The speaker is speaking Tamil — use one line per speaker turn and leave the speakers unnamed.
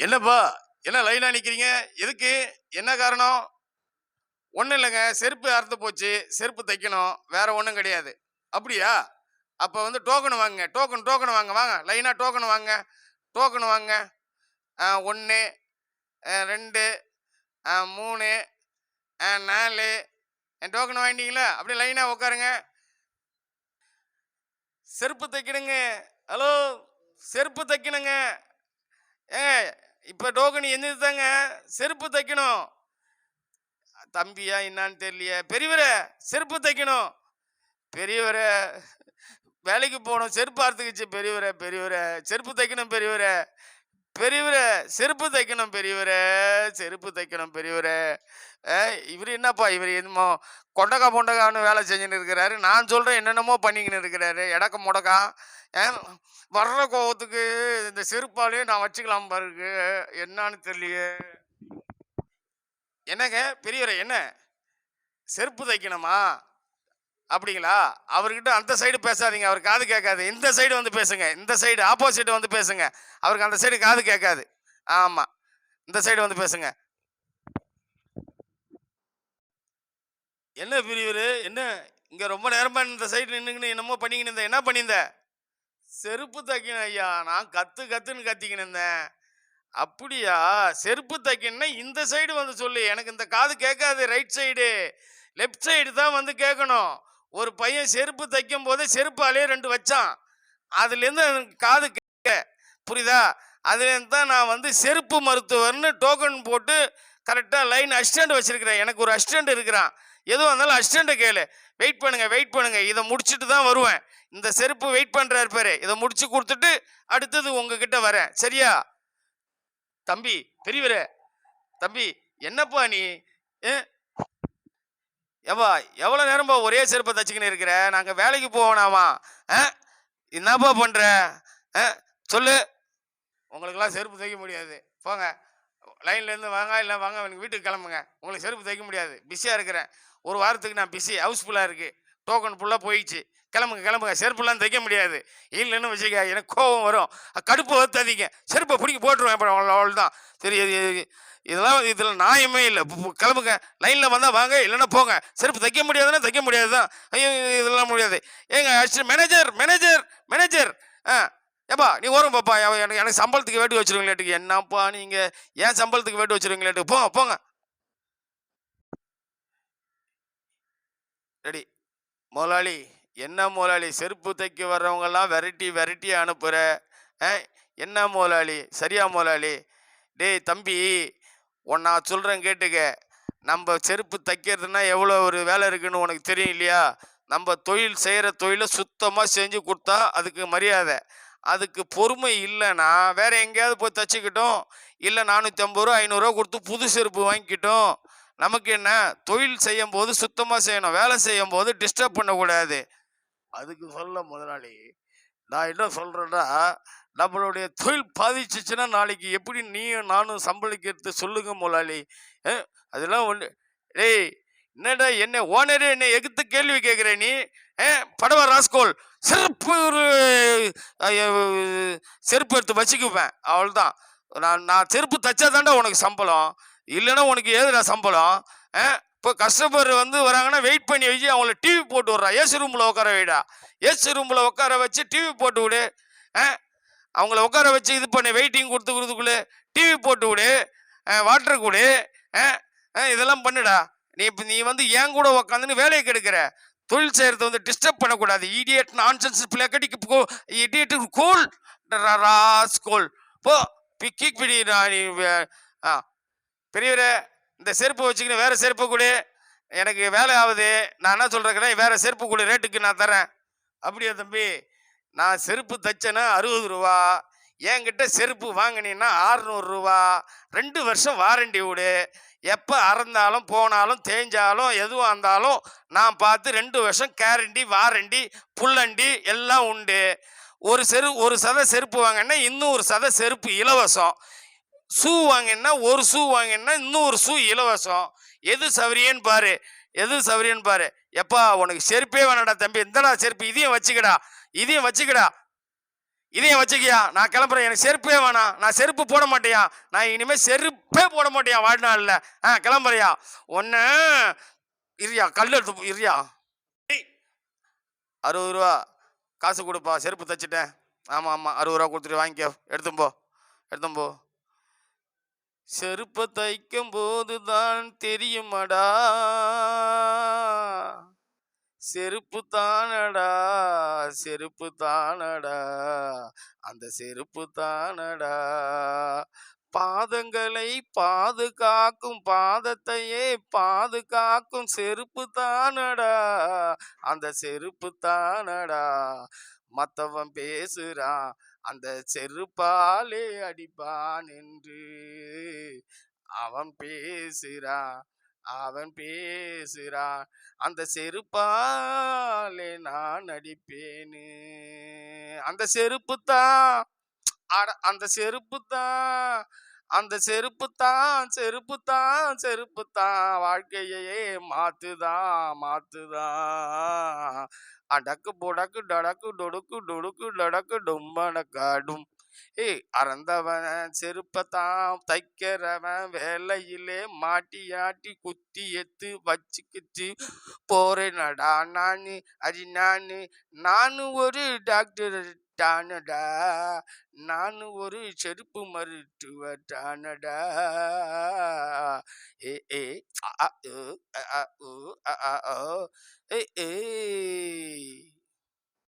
என்னப்பா என்ன லைனா நிற்கிறீங்க எதுக்கு? என்ன காரணம்? ஒன்றும் இல்லைங்க. செருப்பு அறுத்து போச்சு. செருப்பு தைக்கணும். வேற ஒன்றும் கிடையாது. அப்படியா? அப்போ வந்து டோக்கன் வாங்க டோக்கன் டோக்கன் வாங்க வாங்க. லைனாக டோக்கன் வாங்க. டோக்கன் வாங்க. ஒன்று ரெண்டு மூணு ஆ, நாலு. டோக்கன் வாங்கிட்டீங்களா? அப்படியே லைனாக உட்காருங்க. செருப்பு தைக்கணுங்க. ஹலோ செருப்பு தைக்கணுங்க. ஏங்க இப்போ டோக்கன் எந்திரித்தாங்க செருப்பு தைக்கணும். தம்பியா என்னான்னு தெரியலையே. பெரியவரே செருப்பு தைக்கணும். பெரியவரே வேலைக்கு போகணும். செருப்பு அறுத்துக்குச்சு பெரியவரே பெரியவரே. செருப்பு தைக்கணும் பெரியவரே. பெரியவரே செருப்பு தைக்கணும் பெரியவரே செருப்பு தைக்கணும் பெரியவரே. இவர் என்னப்பா இவர் என்னமோ கொண்டக்கா பொண்டக்கான்னு வேலை செஞ்சுன்னு இருக்கிறாரு. நான் சொல்கிறேன் என்னென்னமோ பண்ணிக்கின்னு இருக்கிறாரு. எடக்க முடக்கா. ஏன் வர்ற கோவத்துக்கு இந்த செருப்பாலையும் நான் வச்சுக்கலாம் பாருக்கு. என்னன்னு தெரியலையே. என்னங்க பெரியவரே என்ன? செருப்பு தைக்கணுமா? அப்படிங்களா? அவர்கிட்ட அந்த சைடு பேசாதீங்க. அவர் காது கேட்காது. இந்த சைடு வந்து பேசுங்க. இந்த சைடு ஆப்போசிட் வந்து பேசுங்க. அவருக்கு அந்த சைடு காது கேட்காது. ஆமாம் இந்த சைடு வந்து பேசுங்க. என்ன பிரிவர் என்ன? இங்கே ரொம்ப நேரமாக இந்த சைடு நின்றுங்கன்னு என்னமோ பண்ணிக்கின்னு இருந்தேன். என்ன பண்ணியிருந்த? செருப்பு தைக்கணும் ஐயா. நான் கத்து கத்துன்னு கத்திக்கின்னு இருந்தேன். அப்படியா? செருப்பு தைக்கணும்னா இந்த சைடு வந்து சொல்லு. எனக்கு இந்த காது கேட்காது. ரைட் சைடு லெஃப்ட் சைடு தான் வந்து கேட்கணும். ஒரு பையன் செருப்பு தைக்கும் போது செருப்பாலே ரெண்டு வச்சான். அதுலேருந்து எனக்கு காது கேட்க. புரியுதா? அதுலேருந்து தான் நான் வந்து செருப்பு மருத்துவர்னு டோக்கன் போட்டு கரெக்டாக லைன் அசிஸ்டண்ட் வச்சிருக்கிறேன். எனக்கு ஒரு அசிஸ்டண்ட் இருக்கிறான். எதுவாக இருந்தாலும் அசிஸ்டண்ட்டை கேளு. வெயிட் பண்ணுங்கள் வெயிட் பண்ணுங்கள் இதை முடிச்சுட்டு தான் வருவேன். இந்த செருப்பு வெயிட் பண்ணுறாரு பேர். இதை முடிச்சு கொடுத்துட்டு அடுத்தது உங்ககிட்ட வரேன். சரியா? தம்பி பெரியவரே. தம்பி என்னப்பா நீ? ஏ? ஏப்பா எவ்வளோ நேரம்பா ஒரே செருப்பை தச்சுக்கின்னு இருக்கிற? நாங்கள் வேலைக்கு போகணாமா? ஆ? என்னப்பா பண்ணுற ஆ? சொல்லு. உங்களுக்கெல்லாம் செருப்பு தைக்க முடியாது. போங்க. லைன்லேருந்து வாங்க இல்லை வாங்க எனக்கு வீட்டுக்கு கிளம்புங்க. உங்களுக்கு செருப்பு தைக்க முடியாது. பிஸியாக இருக்கிறேன். ஒரு வாரத்துக்கு நான் பிஸி ஹவுஸ்ஃபுல்லாக இருக்குது டோக்கன் ஃபுல்லாக போயிடுச்சு. கிளம்புங்க கிளம்புங்க. செருப்புலாம் தைக்க முடியாது. இல்லைன்னு வச்சுக்க எனக்கு கோபம் வரும். கடுப்பு வத்தாதீங்க செருப்பை பிடிக்கி போட்டுருவேன் அப்புறம் அவ்வளோ தான் சரி இதெல்லாம் இதில் நியாயமே இல்லை. கிளம்புங்க. லைனில் வந்தால் வாங்க இல்லைன்னா போங்க. செருப்பு தைக்க முடியாதுன்னா தைக்க முடியாது தான். ஐயோ இதெல்லாம் முடியாது. ஏங்க மேனேஜர் மேனேஜர் மேனேஜர் ஆ ஏப்பா நீ ஓரம் பாப்பா. எனக்கு எனக்கு சம்பளத்துக்கு வேட்டு வச்சிருவீங்களாட்டுக்கு. என்னப்பா நீங்கள் ஏன் சம்பளத்துக்கு வேட்டு வச்சிருவீங்களாட்டுக்கு? போங்க போங்க. ரெடி. முதலாளி என்ன முதலாளி செருப்பு தைக்க வர்றவங்கெல்லாம் வெரைட்டி வெரைட்டி அனுப்புகிற ஆ என்ன முதலாளி சரியா முதலாளி டேய் தம்பி உன் நான் சொல்கிறேன் கேட்டுக்க. நம்ம செருப்பு தைக்கிறதுனா எவ்வளோ ஒரு வேலை இருக்குன்னு உனக்கு தெரியும் இல்லையா? நம்ம தொழில் செய்கிற தொழிலை சுத்தமாக செஞ்சு கொடுத்தா அதுக்கு மரியாதை. அதுக்கு பொறுமை இல்லைன்னா வேறு எங்கேயாவது போய் தச்சுக்கிட்டோம். இல்லை நானூற்றி ஐம்பது ரூபா ஐநூறுரூவா கொடுத்து புது செருப்பு வாங்கிக்கிட்டோம். நமக்கு என்ன? தொழில் செய்யும் போது சுத்தமாக செய்யணும். வேலை செய்யும் போது டிஸ்டர்ப் பண்ணக்கூடாது. அதுக்கு சொல்ல முதலாளி நான் என்ன சொல்கிறேன்னா நம்மளுடைய தொழில் பாதிச்சிச்சுன்னா நாளைக்கு எப்படி நீயும் நானும் சம்பளிக்கிறது சொல்லுங்க முதலாளி. அதெல்லாம் ஒன்று டேய் என்னடா என்ன ஓனரே என்ன எகுத்து கேள்வி கேட்குற நீ? ஏ படவ ராஸ்கோல் செருப்பு ஒரு செருப்பு எடுத்து வச்சுக்குவேன். அவ்வளோதான் நான் நான் செருப்பு தச்சாதான்டா உனக்கு சம்பளம். இல்லைன்னா உனக்கு ஏதுடா சம்பளம்? ஆ? இப்போ கஸ்டமர் வந்து வராங்கன்னா வெயிட் பண்ணி வச்சு அவங்கள டிவி போட்டு விட்றா. ஏசி ரூமில் உட்கார வைடா. ஏசி ரூமில் உட்கார வச்சு டிவி போட்டு விடு. ஆ? அவங்கள உட்கார வச்சு இது பண்ணி. வெயிட்டிங் கொடுத்து கொடுத்துக்குள்ளே டிவி போட்டு விடு. வாட்டர் கொடு. ஆ, ஆ, இதெல்லாம் பண்ணுடா. நீ இப்போ நீ வந்து ஏன் கூட உக்காந்துன்னு வேலையை கெடுக்கிற? தொழில் செய்கிறத வந்து டிஸ்டர்ப் பண்ணக்கூடாது. இடியட் நான்சென்ஸ் பிளக்கடிக்கு போ இடியட் கூல் ராஸ் கோல் போ. பி- பிடி நீ பெரியவரே இந்த செருப்பு வச்சுக்கின்னு வேறு செருப்பு கொடு. எனக்கு வேலை ஆகுது. நான் என்ன சொல்கிறேன்னா வேறு செருப்பு கொடு ரேட்டுக்கு நான் தரேன் அப்படியா தம்பி? நான் செருப்பு தைச்சேன்னா அறுபது ரூபா. என்கிட்ட செருப்பு வாங்கினீன்னா ரூபா. ரெண்டு வருஷம் வாரண்டி விடு. எப்போ அறந்தாலும் போனாலும் தேஞ்சாலும் எதுவாக இருந்தாலும் நான் பார்த்து ரெண்டு வருஷம் கேரண்டி வாரண்டி புல்லண்டி எல்லாம் உண்டு. ஒரு செரு ஒரு சதை செருப்பு வாங்கினா இன்னும் ஒரு சதை செருப்பு இலவசம். ஷூ வாங்கினா ஒரு ஷூ வாங்கினா இன்னும் ஒரு ஷூ இலவசம். எது சவரியன்னு பாரு. எது சவரியன்னு பாரு. எப்பா உனக்கு செருப்பே வேணாடா தம்பி. இந்தடா செருப்பு இதையும் வச்சுக்கடா. இதையும் வச்சுக்கடா. இதையும் வச்சுக்கியா? நான் கிளம்புறேன். எனக்கு செருப்பே வேணாம். நான் செருப்பு போட மாட்டேயா? நான் இனிமேல் செருப்பே போட மாட்டேயா வாழ்நாளில்? ஆ கிளம்புறியா? ஒன்று இரியா கல் எடுத்து போ- அறுபது ரூபா. காசு கொடுப்பா. செருப்பு தைச்சிட்டேன். ஆமாம் ஆமாம் அறுபது ரூபா கொடுத்துட்டு வாங்கிக்கோ. எடுத்தும்போ போ. போ. செருப்ப தைக்கும் போதுதான் தெரியுமடா. செருப்பு தானடா செருப்பு தானடா அந்த செருப்பு தானடா. பாதங்களை பாதுகாக்கும் பாதத்தையே பாதுகாக்கும் செருப்பு தானடா அந்த செருப்பு தானடா. மத்தவன் பேசுறான் அந்த செருப்பாலே அடிப்பான் என்று. அவன் பேசுறான் அவன் பேசுறான் அந்த செருப்பாலே நான் அடிப்பேனு. அந்த செருப்பு தான் அட அந்த செருப்பு தான் அந்த செருப்பு தான் செருப்பு தான் செருப்பு தான் வாழ்க்கையே மாத்துதான் மாத்துதான் அடக்கு புடக்கு டடக்கு டொடுக்கு டொடுக்கு டடக்கு டொம்பனக்காடும் ஏய் அறந்தவன் செருப்பத்தான் தைக்கிறவன் வேலையிலே மாட்டி ஆட்டி குத்தி எத்து வச்சுக்கிச்சு. போறேனடா நானு அது நானு நானும் ஒரு டாக்டர் டானடா நான் ஒரு செருப்பு மருத்துவ டானடா ஏ ஏ அ, அ, உ, அ, அ, ஓ. ஏ ஏ